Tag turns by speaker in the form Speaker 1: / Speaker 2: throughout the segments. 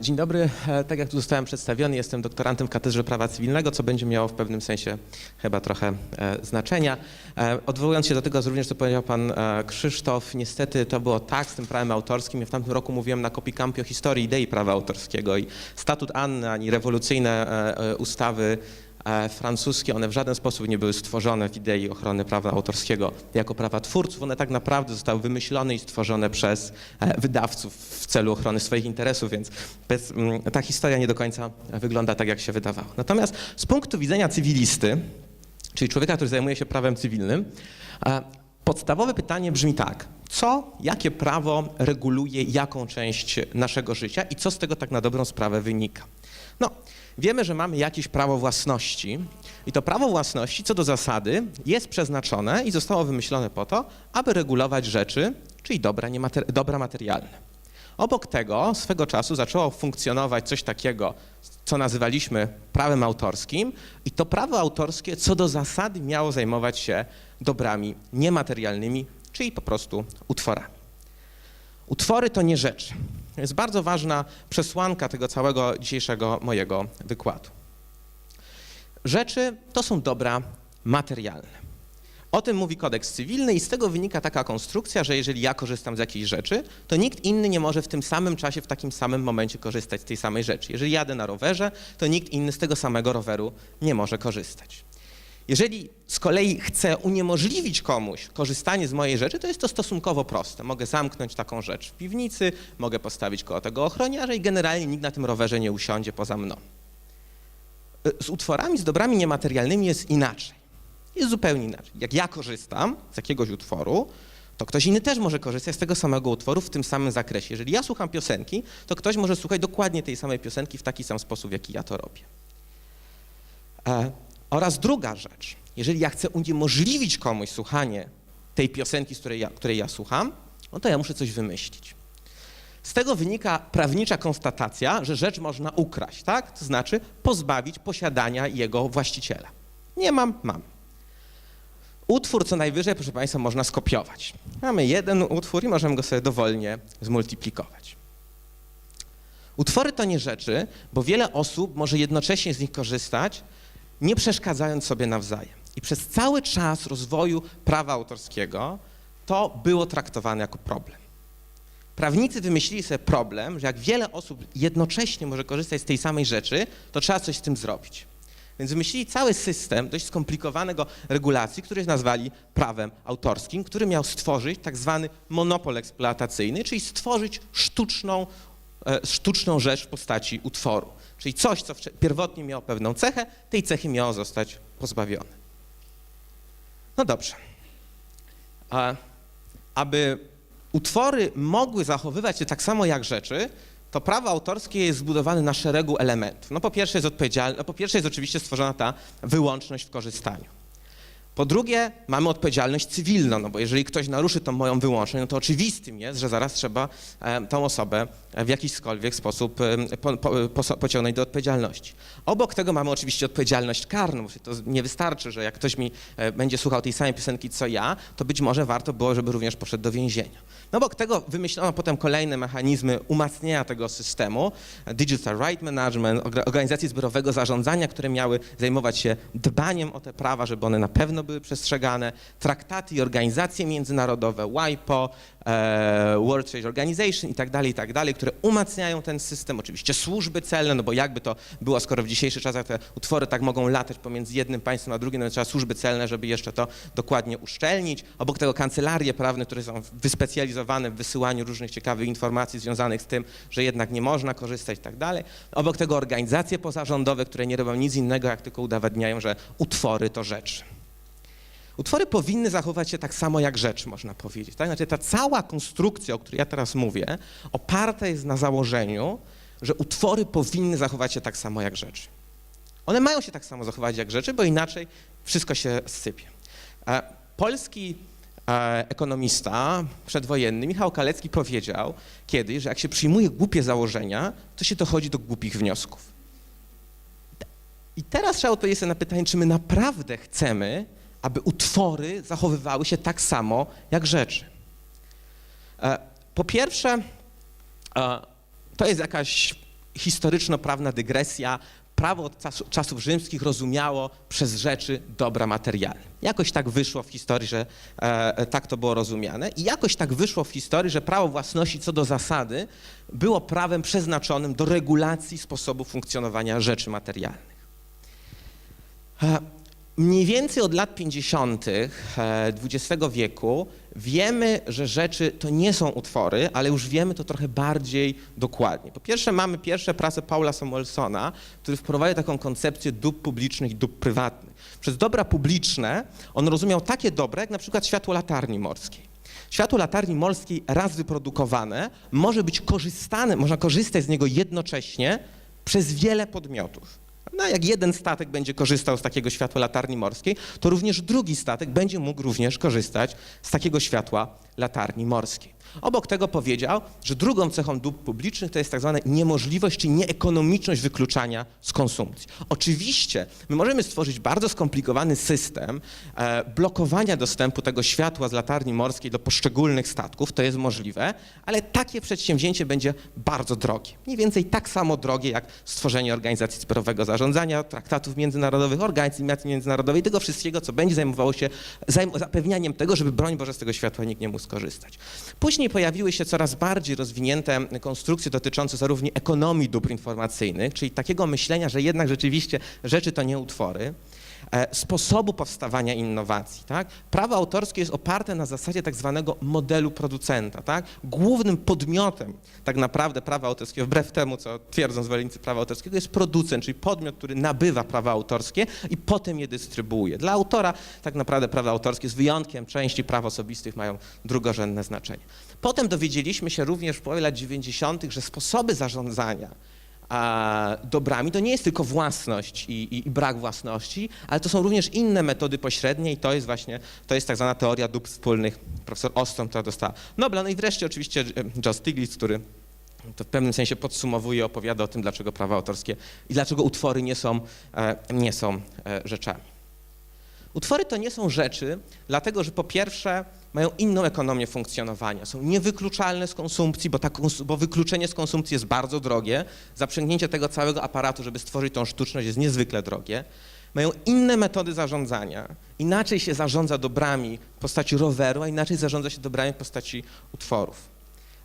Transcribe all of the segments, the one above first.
Speaker 1: Dzień dobry. E, Tak jak tu zostałem przedstawiony, jestem doktorantem w Katedrze Prawa Cywilnego, co będzie miało w pewnym sensie chyba trochę e, znaczenia. E, Odwołując się do tego również, co powiedział pan Krzysztof, niestety to było tak z tym prawem autorskim. Ja w tamtym roku mówiłem na Kopikampie o historii idei prawa autorskiego i statut Anny, ani rewolucyjne ustawy francuskie, one w żaden sposób nie były stworzone w idei ochrony prawa autorskiego jako prawa twórców. One tak naprawdę zostały wymyślone i stworzone przez e, wydawców w celu ochrony swoich interesów, więc bez, ta historia nie do końca wygląda tak, jak się wydawało. Natomiast z punktu widzenia cywilisty, czyli człowieka, który zajmuje się prawem cywilnym, e, podstawowe pytanie brzmi tak. Co, jakie prawo reguluje jaką część naszego życia i co z tego tak na dobrą sprawę wynika? No, wiemy, że mamy jakieś prawo własności i to prawo własności co do zasady jest przeznaczone i zostało wymyślone po to, aby regulować rzeczy, czyli dobra, niemater- dobra materialne. Obok tego swego czasu zaczęło funkcjonować coś takiego, co nazywaliśmy prawem autorskim, i to prawo autorskie co do zasady miało zajmować się dobrami niematerialnymi, czyli po prostu utworami. Utwory to nie rzeczy. To jest bardzo ważna przesłanka tego całego dzisiejszego mojego wykładu. Rzeczy to są dobra materialne. O tym mówi kodeks cywilny i z tego wynika taka konstrukcja, że jeżeli ja korzystam z jakiejś rzeczy, to nikt inny nie może w tym samym czasie, w takim samym momencie korzystać z tej samej rzeczy. Jeżeli jadę na rowerze, to nikt inny z tego samego roweru nie może korzystać. Jeżeli z kolei chcę uniemożliwić komuś korzystanie z mojej rzeczy, to jest to stosunkowo proste. Mogę zamknąć taką rzecz w piwnicy, mogę postawić koło tego ochroniarza i generalnie nikt na tym rowerze nie usiądzie poza mną. Z utworami, z dobrami niematerialnymi jest inaczej. Jest zupełnie inaczej. Jak ja korzystam z jakiegoś utworu, to ktoś inny też może korzystać z tego samego utworu w tym samym zakresie. Jeżeli ja słucham piosenki, to ktoś może słuchać dokładnie tej samej piosenki w taki sam sposób, jaki ja to robię. E, oraz druga rzecz, jeżeli ja chcę uniemożliwić komuś słuchanie tej piosenki, z której ja, której ja słucham, no to ja muszę coś wymyślić. Z tego wynika prawnicza konstatacja, że rzecz można ukraść, tak? To znaczy pozbawić posiadania jego właściciela. Nie mam, mam. Utwór co najwyżej, proszę Państwa, można skopiować. Mamy jeden utwór i możemy go sobie dowolnie zmultiplikować. Utwory to nie rzeczy, bo wiele osób może jednocześnie z nich korzystać, nie przeszkadzając sobie nawzajem. I przez cały czas rozwoju prawa autorskiego to było traktowane jako problem. Prawnicy wymyślili sobie problem, że jak wiele osób jednocześnie może korzystać z tej samej rzeczy, to trzeba coś z tym zrobić. Więc wymyślili cały system dość skomplikowanego regulacji, który nazwali prawem autorskim, który miał stworzyć tak zwany monopol eksploatacyjny, czyli stworzyć sztuczną, e, sztuczną rzecz w postaci utworu. Czyli coś, co pierwotnie miało pewną cechę, tej cechy miało zostać pozbawione. No dobrze. A, aby utwory mogły zachowywać się tak samo jak rzeczy, to prawo autorskie jest zbudowane na szeregu elementów. No po pierwsze jest odpowiedzialne, po pierwsze jest oczywiście stworzona ta wyłączność w korzystaniu. Po drugie, mamy odpowiedzialność cywilną, no bo jeżeli ktoś naruszy tą moją wyłączność, no to oczywistym jest, że zaraz trzeba e, tą osobę w jakiśkolwiek sposób e, po, po, poso- pociągnąć do odpowiedzialności. Obok tego mamy oczywiście odpowiedzialność karną, bo to nie wystarczy, że jak ktoś mi e, będzie słuchał tej samej piosenki co ja, to być może warto było, żeby również poszedł do więzienia. No obok tego wymyślono potem kolejne mechanizmy umacniania tego systemu, Digital Right Management, orga- organizacje zbiorowego zarządzania, które miały zajmować się dbaniem o te prawa, żeby one na pewno były przestrzegane, traktaty i organizacje międzynarodowe, WIPO, e, World Trade Organization i tak dalej, i tak dalej, które umacniają ten system, oczywiście służby celne, no bo jakby to było, skoro w dzisiejszych czasach te utwory tak mogą latać pomiędzy jednym państwem a drugim, no trzeba służby celne, żeby jeszcze to dokładnie uszczelnić. Obok tego kancelarie prawne, które są wyspecjalizowane w wysyłaniu różnych ciekawych informacji związanych z tym, że jednak nie można korzystać i tak dalej. Obok tego organizacje pozarządowe, które nie robią nic innego, jak tylko udowadniają, że utwory to rzeczy. Utwory powinny zachować się tak samo jak rzeczy, można powiedzieć. Tak? Znaczy ta cała konstrukcja, o której ja teraz mówię, oparta jest na założeniu, że utwory powinny zachować się tak samo jak rzeczy. One mają się tak samo zachować jak rzeczy, bo inaczej wszystko się sypie. E, Polski e, ekonomista przedwojenny Michał Kalecki powiedział kiedyś, że jak się przyjmuje głupie założenia, to się dochodzi do głupich wniosków. I teraz trzeba odpowiedzieć sobie na pytanie, czy my naprawdę chcemy, aby utwory zachowywały się tak samo jak rzeczy. E, Po pierwsze, e, to jest jakaś historyczno-prawna dygresja. Prawo od czasów rzymskich rozumiało przez rzeczy dobra materialne. Jakoś tak wyszło w historii, że e, tak to było rozumiane i jakoś tak wyszło w historii, że prawo własności co do zasady było prawem przeznaczonym do regulacji sposobu funkcjonowania rzeczy materialnych. E, Mniej więcej od lat 50. XX wieku wiemy, że rzeczy to nie są utwory, ale już wiemy to trochę bardziej dokładnie. Po pierwsze mamy pierwsze pracę Paula Samuelsona, który wprowadził taką koncepcję dóbr publicznych i dóbr prywatnych. Przez dobra publiczne on rozumiał takie dobre, jak na przykład światło latarni morskiej. Światło latarni morskiej raz wyprodukowane może być korzystane, można korzystać z niego jednocześnie przez wiele podmiotów. No, jak jeden statek będzie korzystał z takiego światła latarni morskiej, to również drugi statek będzie mógł również korzystać z takiego światła latarni morskiej. Obok tego powiedział, że drugą cechą dóbr publicznych to jest tak zwana niemożliwość czy nieekonomiczność wykluczania z konsumpcji. Oczywiście my możemy stworzyć bardzo skomplikowany system e, blokowania dostępu tego światła z latarni morskiej do poszczególnych statków, to jest możliwe, ale takie przedsięwzięcie będzie bardzo drogie. Mniej więcej tak samo drogie jak stworzenie organizacji zbiorowego zarządzania, traktatów międzynarodowych, organizacji międzynarodowej, tego wszystkiego, co będzie zajmowało się zapewnianiem tego, żeby broń Boże z tego światła nikt nie mógł skorzystać. Później pojawiły się coraz bardziej rozwinięte konstrukcje dotyczące zarówno ekonomii dóbr informacyjnych, czyli takiego myślenia, że jednak rzeczywiście rzeczy to nie utwory, e, sposobu powstawania innowacji. Tak? Prawo autorskie jest oparte na zasadzie tak zwanego modelu producenta. Tak? Głównym podmiotem tak naprawdę prawa autorskiego, wbrew temu, co twierdzą zwolennicy prawa autorskiego, jest producent, czyli podmiot, który nabywa prawa autorskie i potem je dystrybuuje. Dla autora tak naprawdę prawa autorskie z wyjątkiem części praw osobistych mają drugorzędne znaczenie. Potem dowiedzieliśmy się również w połowie lat 90., że sposoby zarządzania a, dobrami to nie jest tylko własność i, i, i brak własności, ale to są również inne metody pośrednie i to jest właśnie, to jest tak zwana teoria dóbr wspólnych, profesor Ostrom, która dostała Nobla. No i wreszcie oczywiście John Stiglitz, który to w pewnym sensie podsumowuje, opowiada o tym, dlaczego prawa autorskie i dlaczego utwory nie są, e, nie są e, rzeczami. Utwory to nie są rzeczy, dlatego że po pierwsze mają inną ekonomię funkcjonowania, są niewykluczalne z konsumpcji, bo, ta bo wykluczenie z konsumpcji jest bardzo drogie, zaprzęgnięcie tego całego aparatu, żeby stworzyć tą sztuczność jest niezwykle drogie, mają inne metody zarządzania, inaczej się zarządza dobrami w postaci roweru, a inaczej zarządza się dobrami w postaci utworów.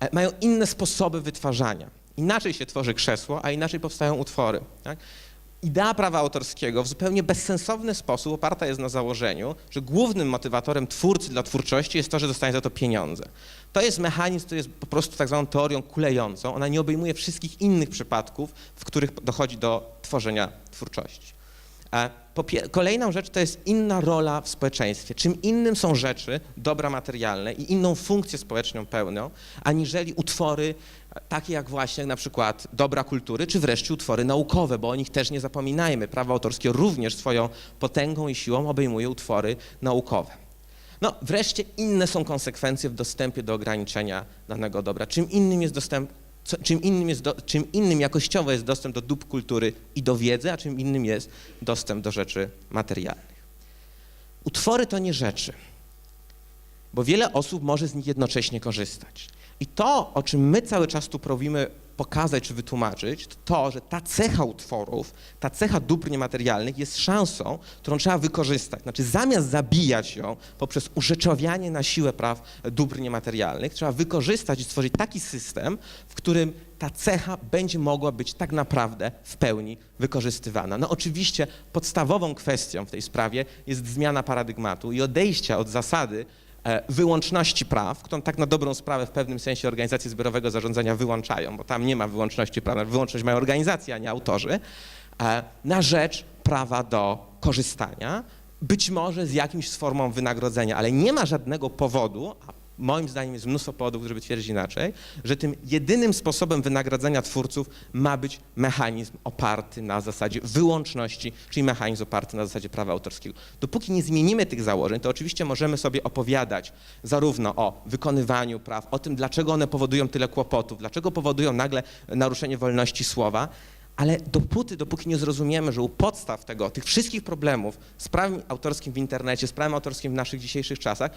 Speaker 1: E, Mają inne sposoby wytwarzania. Inaczej się tworzy krzesło, a inaczej powstają utwory. Tak? Idea prawa autorskiego w zupełnie bezsensowny sposób oparta jest na założeniu, że głównym motywatorem twórcy dla twórczości jest to, że dostanie za to pieniądze. To jest mechanizm, który jest po prostu tak zwaną teorią kulejącą. Ona nie obejmuje wszystkich innych przypadków, w których dochodzi do tworzenia twórczości. Kolejną rzecz to jest inna rola w społeczeństwie. Czym innym są rzeczy, dobra materialne i inną funkcję społeczną pełnią, aniżeli utwory takie jak właśnie na przykład dobra kultury, czy wreszcie utwory naukowe, bo o nich też nie zapominajmy. Prawo autorskie również swoją potęgą i siłą obejmuje utwory naukowe. No, wreszcie inne są konsekwencje w dostępie do ograniczenia danego dobra. Czym innym jest dostęp, co, czym, innym jest do, czym innym jakościowo jest dostęp do dóbr kultury i do wiedzy, a czym innym jest dostęp do rzeczy materialnych. Utwory to nie rzeczy, bo wiele osób może z nich jednocześnie korzystać. I to, o czym my cały czas tu próbujemy pokazać czy wytłumaczyć, to to, że ta cecha utworów, ta cecha dóbr niematerialnych jest szansą, którą trzeba wykorzystać. Znaczy zamiast zabijać ją poprzez urzeczowianie na siłę praw dóbr niematerialnych, trzeba wykorzystać i stworzyć taki system, w którym ta cecha będzie mogła być tak naprawdę w pełni wykorzystywana. No oczywiście podstawową kwestią w tej sprawie jest zmiana paradygmatu i odejścia od zasady wyłączności praw, którą tak na dobrą sprawę w pewnym sensie organizacje zbiorowego zarządzania wyłączają, bo tam nie ma wyłączności praw, wyłączność mają organizacje, a nie autorzy, e, na rzecz prawa do korzystania, być może z jakimś formą wynagrodzenia, ale nie ma żadnego powodu, moim zdaniem jest mnóstwo powodów, żeby twierdzić inaczej, że tym jedynym sposobem wynagradzania twórców ma być mechanizm oparty na zasadzie wyłączności, czyli mechanizm oparty na zasadzie prawa autorskiego. Dopóki nie zmienimy tych założeń, to oczywiście możemy sobie opowiadać zarówno o wykonywaniu praw, o tym, dlaczego one powodują tyle kłopotów, dlaczego powodują nagle naruszenie wolności słowa, ale dopóty, dopóki nie zrozumiemy, że u podstaw tego, tych wszystkich problemów z prawem autorskim w internecie, z prawem autorskim w naszych dzisiejszych czasach,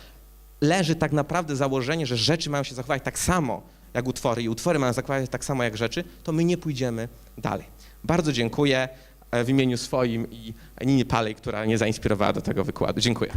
Speaker 1: leży tak naprawdę założenie, że rzeczy mają się zachować tak samo jak utwory i utwory mają zakładać tak samo jak rzeczy, to my nie pójdziemy dalej. Bardzo dziękuję e, w imieniu swoim i Nini Palej, która mnie zainspirowała do tego wykładu. Dziękuję.